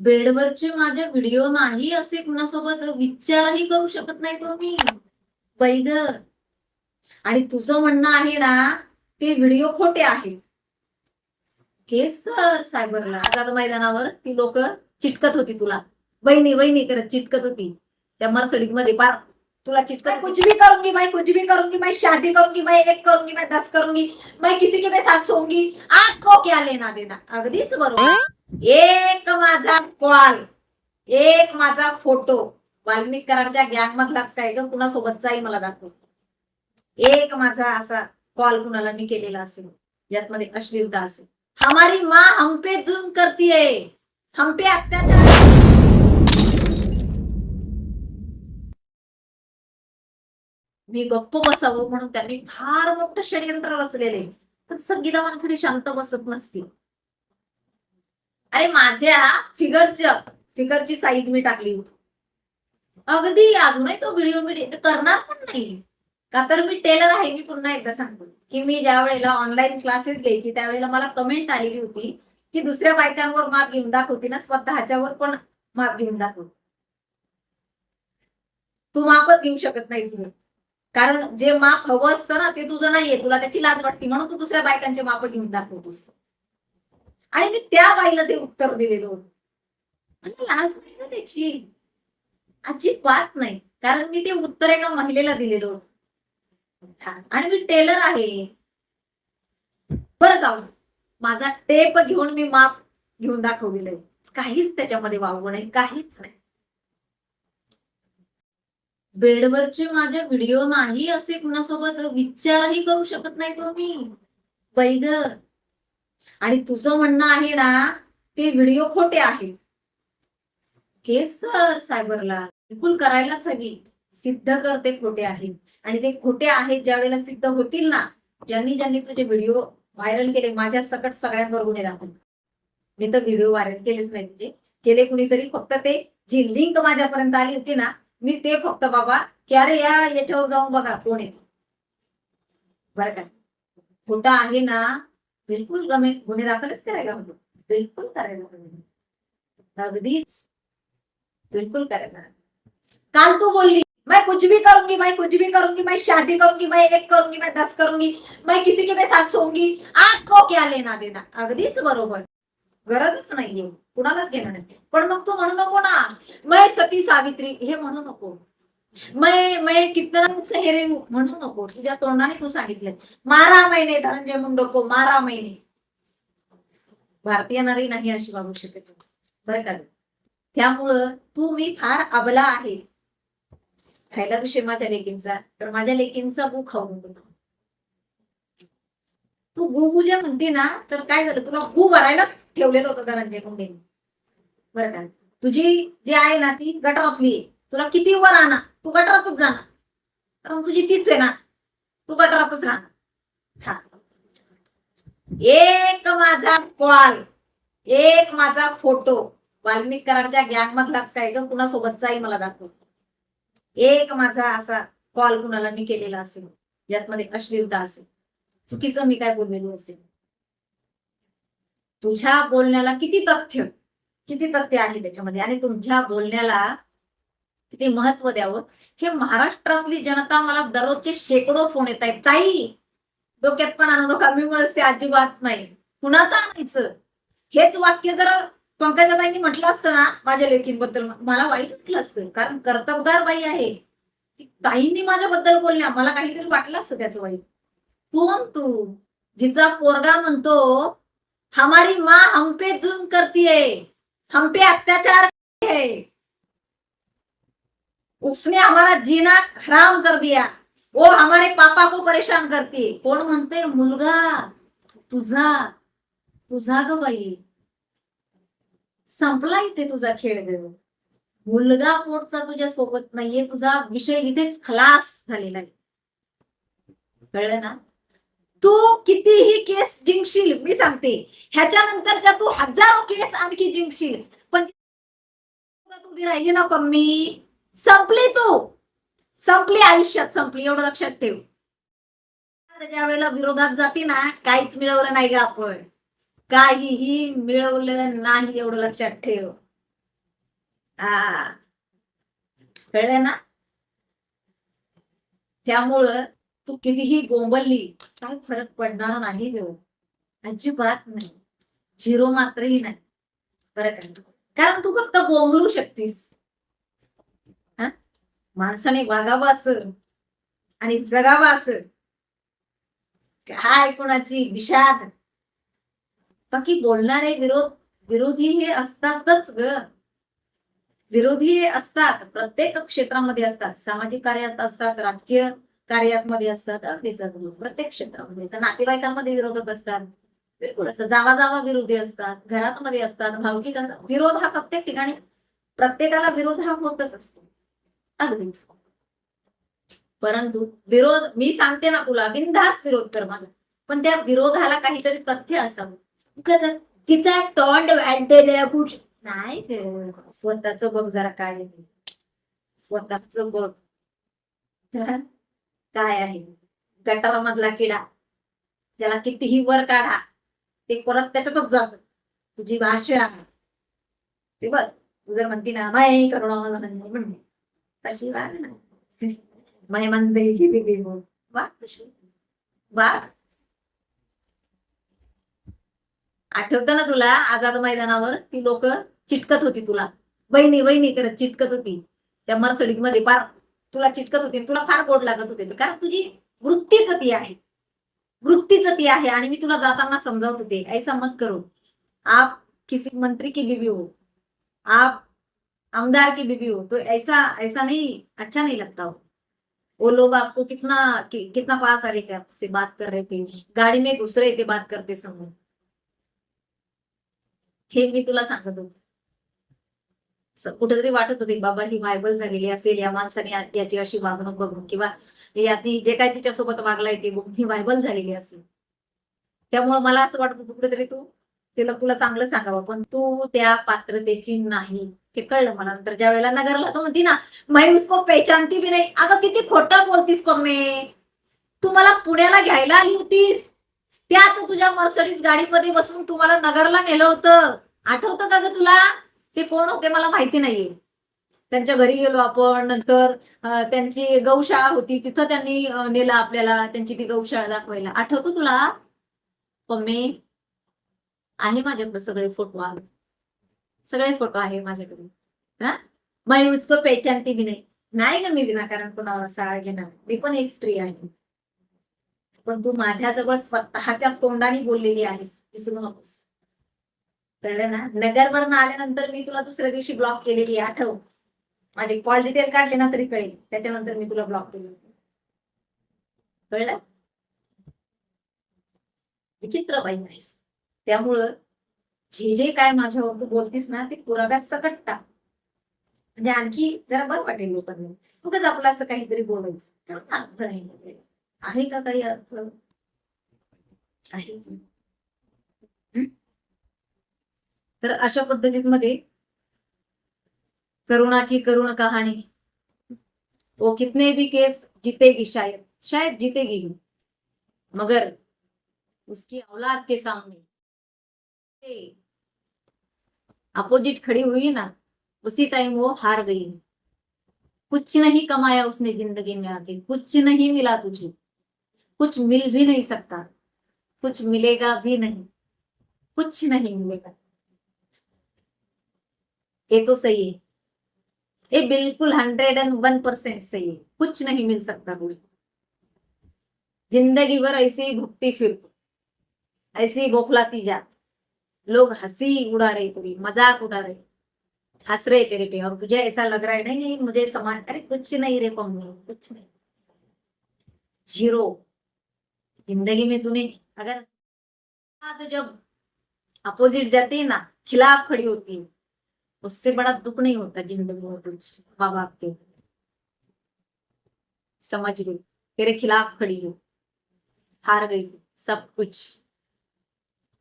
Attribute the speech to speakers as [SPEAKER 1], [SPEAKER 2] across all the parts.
[SPEAKER 1] बेडवरचे माझे व्हिडिओ नाही असे कुणासोबत विचारही करू शकत नाही तो मी बैग आणि तुझं म्हणणं आहे ना ते व्हिडिओ खोटे आहेत केस कर सायबरला. आझाद मैदानावर ती लोक चिटकत होती तुला. वहिनी वहिनी करत चिटकत होती. त्या मर्सडीजमध्ये पार. तुला चिटकत
[SPEAKER 2] मैं कुछ भी करूंगी मैं कुछ भी करूंगी मैं शादी करूंगी मैं एक करूंगी मैं दस करूंगी मैं किसी के भी साथ सोऊंगी
[SPEAKER 1] आपको क्या लेना देना. अगदीच बरोबर.
[SPEAKER 2] एक माझा कॉल
[SPEAKER 1] एक माझा फोटो. वाल्मिक गॅंग मधलाच काय ग? कुणासोबतचाही मला दाखव. एक माझा असा कॉल कुणाला मी केलेला असेल. यात मध्ये अश्लीलता असेल. हमारी माँ हम पे करतीये करती है. हम पे अत्याचार. मी गप्प बसावं म्हणून त्यांनी फार मोठं षडयंत्र रचलेले. पण संगीतावांकडे शांत बसत नसतील अरे माझ्या फिगरच्या फिगरची साईज मी टाकली. होती अगदी अजूनही तो व्हिडिओ मी करणार पण नाही. का तर मी टेलर आहे मी पुन्हा एकदा सांगतो. की मी ज्या वेळेला ऑनलाईन क्लासेस घ्यायची त्यावेळेला मला कमेंट आलेली होती की दुसऱ्या बायकांवर माप घेऊन दाखवते ना स्वतःच्यावर पण माप घेऊन दाखव तू मापच घेऊ शकत नाही तुझं. कारण जे माप हवं असतं ना ते तुझं नाहीये. तुला त्याची लाज वाटते म्हणून तू दुसऱ्या बायकांचे माप घेऊन दाखवतोस. आणि मी त्या बाईला ते उत्तर दिलेलं होतं. आणि लाज नाही ना त्याची. अजिबात नाही. कारण मी ते उत्तर एका महिलेला दिलेलं होतं. आणि मी टेलर आहे. बरं जाऊ माझा टेप घेऊन मी माप घेऊन दाखवलेलं काहीच त्याच्यामध्ये वावगं नाही. काहीच नाही. बेडवरचे माझे व्हिडिओ नाही असे कुणासोबत विचारही करू शकत नाही तो मी बैग आणि तुझं म्हणणं आहे ना ते व्हिडिओ खोटे आहेत. केस कर सायबरला. बिलकुल करायलाच हवी. सिद्ध कर ते खोटे आहेत. आणि ते खोटे आहेत ज्या वेळेला सिद्ध होतील ना ज्यांनी ज्यांनी तुझे व्हिडिओ व्हायरल केले माझ्या सकट सगळ्यांवर गुन्हे दाखल. मी तर व्हिडिओ व्हायरल केलेच नाही तुझे केले कुणीतरी फक्त ते जी लिंक माझ्यापर्यंत आली होती ना मी ते फक्त बाबा की अरे या याच्यावर जाऊन बघा कोण आहे. बरं का? खोटा आहे ना बिलकुल गमे गुन्हे दाखलच करायला होतो. बिलकुल करायला हवं अगदीच. बिलकुल करायला काल तू बोलली
[SPEAKER 2] मैं कुछ भी करूंगी मैं कुछ भी करूंगी मैं शादी करूंगी मैं एक करूंगी मैं दस करूंगी मैं किसी के मैं साथ सोंगी
[SPEAKER 1] आपको क्या लेना देना. अगदीच बरोबर.
[SPEAKER 2] गरजच नाहीये.
[SPEAKER 1] कुणालाच घेणार नाही. पण मग तू म्हणू नको ना. मै सती सावित्री. हे म्हणू नको. मै मै कितना सहेरे म्हणू नको. तुझ्या तोंडाने तू सांगितलं
[SPEAKER 2] मारा महिने धनंजय मुंडको मारा महिने
[SPEAKER 1] भारतीय नारी नाही अशी वागू शकत. बरं का? त्यामुळं तू मी फार अबला आहे. खायला विषय माझ्या लेकींचा तर माझ्या लेकींचा गु खाऊ तू गु गु जे म्हणते ना तर काय झालं? तुला गु भरायलाच ठेवलेलं होतं धनंजय मुंडेने. बरं का? तुझी जी आहे ना ती गटारातली आहे. तुला किती वर आणा तू गटरातच जाणार. कारण तुझी तीच आहे ना. तू गटरातच राहणार. हा. एक माझा कॉल एक माझा फोटो वाल्मिक कराडच्या गँग मधलाच काय ग? कुणासोबतचाही मला दाखव. एक माझा असा कॉल कुणाला मी केलेला असेल. ज्यात मध्ये अश्लीलता असेल. चुकीचं मी काय बोललेलो असेल? तुझ्या बोलण्याला किती तथ्य? किती तथ्य आहे त्याच्यामध्ये? आणि तुमच्या बोलण्याला किती महत्त्व द्यावं. हे महाराष्ट्रातली जनता मला दररोजचे शेकडो फोन येत आहेत. ताई डोक्यात पण आणू नका मी अजिबात नाही. कुणाचं आणायचं? हेच वाक्य जर पंकजाताईंनी म्हटलं असतं ना माझ्या लेखींबद्दल मला वाईट वाटलं असतं. कारण कर्तबगार बाई आहे. ताईंनी माझ्याबद्दल बोलल्या. मला काहीतरी वाटलं असतं त्याचं वाईट. कोण तू? जिचा पोरगा म्हणतो हमारी माँ हम पे करतीये करती है. हम पे अत्याचार है. उसने हमारा जीना हराम कर दिया। वो हमारे पापा को परेशान करते कोण म्हणते मुलगा। तुझा। तुझा ग बाई। संपला इथे तुझा खेळ देव मुलगा पोटचा तुझ्या सोबत नाहीये. तुझा विषय इथेच खलास झालेला आहे. कळलं ना?
[SPEAKER 2] तू कितीही केस जिंकशील मी सांगते. ह्याच्यानंतरच्या तू हजारो केस आणखी जिंकशील. पण तू उभी राहिली ना कमी संपली तू. संपली आयुष्यात संपली. एवढं लक्षात ठेव.
[SPEAKER 1] ज्या वेळेला विरोधात जाते ना काहीच मिळवलं नाही ग आपण. काहीही मिळवलं नाही एवढं लक्षात ठेव. हा कळलं ना? त्यामुळं तू कितीही गोंबलली काय फरक पडणार नाही देऊ अजिबात नाही. झिरो मात्रही नाही. फरक आहे कारण तू फक्त गोंबलू शकतीस. माणसाने वागावं असं. आणि जगावं असं. काय कोणाची विषाद? बाकी बोलणारे विरोध विरोधी हे असतातच ग. विरोधी हे असतात. प्रत्येक क्षेत्रामध्ये असतात. सामाजिक कार्यात असतात राजकीय कार्यामध्ये असतात. अगदीच प्रत्येक क्षेत्रामध्ये. नातेवाईकांमध्ये विरोधक असतात बिलकुल असं जावा जावा विरोधी असतात. घरामध्ये असतात. भावकीत असतात. विरोध हा प्रत्येक ठिकाणी प्रत्येकाला विरोध हा होतच असतो. अगदीच. परंतु विरोध मी सांगते ना तुला बिनधास विरोध कर माझा. पण त्या विरोधाला काहीतरी तथ्य असावं. उगाच तिचा तोंड वाढलेलं नाही स्वतःच बघ जरा काय स्वतःच बघ. काय आहे? गटारामधला किडा. ज्याला कितीही वर काढा ते परत त्याच्यातच जात. तुझी भाषा ते बघ. तू जर म्हणती ना माय करुणा म्हणणे माय मंदिर की बिबी हो वाग तशी वाग आठवतं ना तुला आझाद मैदानावर ती लोक चिटकत होती तुला. वहिनी वहिनी करत चिटकत होती. त्या मर्सडीजमध्ये फार तुला चिटकत होती तुला फार गोड लागत होते. कारण तुझी वृत्तीच ती आहे. वृत्तीच ती आहे आणि मी तुला जाताना समजावत होते. ऐसा मत करो. आप किसी मंत्री की बीवी हो. आप आमदार की बीबी हो तो ऐसा ऐसा नहीं अच्छा नहीं लगता हो। वो लोग आपको कितना कि, कितना पास आ रहे थे आपसे बात कर रहे थे गाड़ी में घुस रहे थे बात करते समय। हे मी तुला सांगत। होते कुठेतरी वाटत होते बाबा ही व्हायबल झालेली असेल या माणसाने याची अशी वागणूक बघून किंवा याती जे काय तिच्यासोबत वागलाय ते बघून ही व्हायबल झालेली असेल. त्यामुळे मला असं वाटत होतं कुठेतरी तू तिला तुला चांगलं सांगावं पण तू त्या पात्रतेची नाही. हे कळलं मला नंतर. ज्या वेळेला नगरला तो म्हणती ना मैं उसको पहचानती भी नाही. अगं किती खोटं बोलतीस पम्मे तू मला पुण्याला घ्यायला आली होतीस. त्याच तुझ्या मर्सडीज गाडीमध्ये बसून तुम्हाला नगरला नेलं होतं. आठवतं का ग तुला? ते कोण होते मला माहिती नाहीये. त्यांच्या घरी गेलो आपण नंतर त्यांची गौशाळा होती. तिथं त्यांनी नेलं आपल्याला त्यांची ती गौशाळा दाखवायला. आठवतं तुला? पम्मे आहे माझ्याकडे सगळे फोटो आले. सगळे फोटो आहे माझ्याकडे. हा? मैं उसको पहचानती मी नाही. नाही ग मी विनाकारण कोणावर साळ घेणार. मी पण एक स्त्री आहे. पण तू माझ्याजवळ स्वतःच्या तोंडाने बोललेली आहेस. विसरू नकोस. कळलं ना? नगरवरनं आल्यानंतर मी तुला दुसऱ्या दिवशी ब्लॉक केलेली आठव. माझे कॉल डिटेल काढले ना तरी कळेल. त्याच्यानंतर मी तुला ब्लॉक केली. कळलं? विचित्र बाई आहेस. त्यामुळं जे जे काय माझ्यावर तू बोलतीस ना ते पुराव्यात सकट टाक म्हणजे आणखी जरा बरं वाटेल लोकांना. उगाच आपलं असं काहीतरी बोलायचं. त्याला अर्थ नाही आहे का काही अर्थ? आहेच तर अशा पद्धतीमध्ये करुणा की करुण कहाणी. वो कितने भी केस जीतेगी शायद. शायद जीतेगी मगर उसकी औलाद के सामने अपोजिट खड़ी हुई ना, उसी टाइम वो हार गई। कुछ नहीं कमाया उसने ज़िंदगी में आके, कुछ नहीं मिला तुझे। कुछ मिल भी नहीं सकता, कुछ मिलेगा भी नहीं, कुछ नहीं मिलेगा। ये तो सही है। ये बिल्कुल हंड्रेड एंड वन परसेंट सही है। कुछ नहीं मिल सकता कोई। ज़िंदगी भर ऐसे ही भुगती फिर ऐसे ही बौखलाती जा लोग हँसी उड़ा रहे तेरी मज़ाक उड़ा रहे। हंस रहे तेरे पे और तुझे ऐसा लग रहा है नहीं मुझे समान अरे कुछ नहीं रे पम्मी कुछ नहीं। ज़ीरो ज़िंदगी में तूने अगर हाँ, तो जब अपोजिट जाती है ना खिलाफ खड़ी होती है उससे बड़ा दुख नहीं होता ज़िंदगी में कुछ माँ बाप के। समझ गई तेरे खिलाफ खड़ी हो हार गई सब कुछ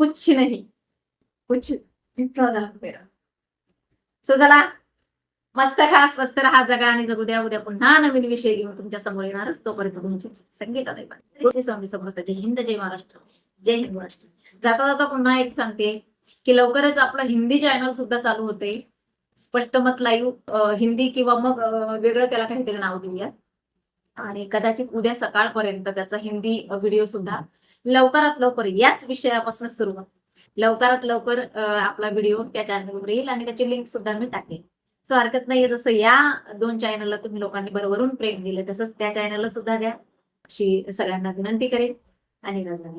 [SPEAKER 1] कुछ नहीं। सो चला मस्त खा स्वस्त राहा जगा आणि जगू द्या. उद्या पुन्हा नवीन विषय घेऊन तुमच्यासमोर येणारच तोपर्यंत तुमची संगीता नाही स्वामी समर्थ. जय हिंद जय महाराष्ट्र. जय हिंद महाराष्ट्र. जाता जाता पुन्हा एक सांगते की लवकरच आपलं हिंदी चॅनल सुद्धा चालू होते. स्पष्ट मत लाईव्ह हिंदी किंवा मग वेगळं त्याला काहीतरी नाव देऊया आणि कदाचित उद्या सकाळपर्यंत त्याचा हिंदी व्हिडिओ सुद्धा लवकरात लवकर याच विषयापासून सुरुवात लवकरात लवकर आपला व्हिडिओ त्या चॅनलवर येईल आणि त्याची लिंक सुद्धा मी टाकेल. सो हरकत नाहीये जसं या दोन चॅनलला तुम्ही लोकांनी बरोबरून प्रेम दिलं तसंच त्या चॅनलला सुद्धा द्या. अशी सगळ्यांना विनंती करेल आणि रजा